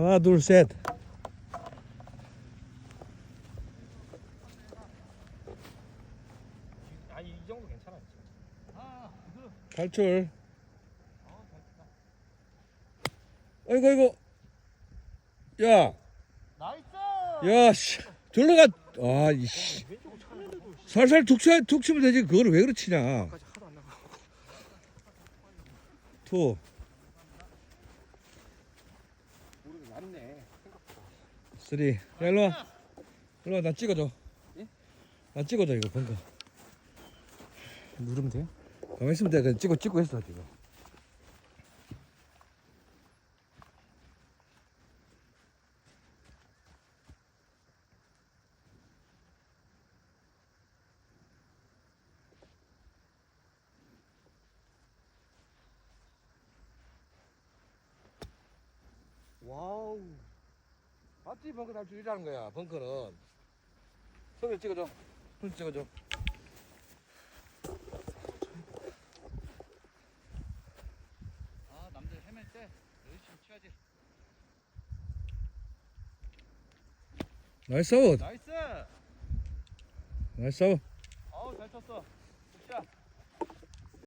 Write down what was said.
하나, 둘, 셋. 이 정도 괜찮아. 탈출. 아이고, 아이고. 야, 나이스. 야, 씨. 절로 가. 아, 이씨. 살살 툭, 쳐, 툭 치면 되지. 그걸 왜 그렇게 치냐. 까지 하도 안 나가. 투. 생각보다. 쓰리. 야, 일로 와. 일로 와, 나 찍어줘. 예? 나 찍어줘, 이거, 벙커. 누르면 돼요? 가만히 있으면 돼. 그냥 찍고, 찍고 했어, 지금. 와우. 맞지? 벙커 잘 줄이라는 거야, 벙커는. 손을 찍어줘. 손 찍어줘. 아 남들 헤맬 때 열심히 쳐야지 나이스 아웃. 나이스 나이스 아웃. 어우 잘 쳤어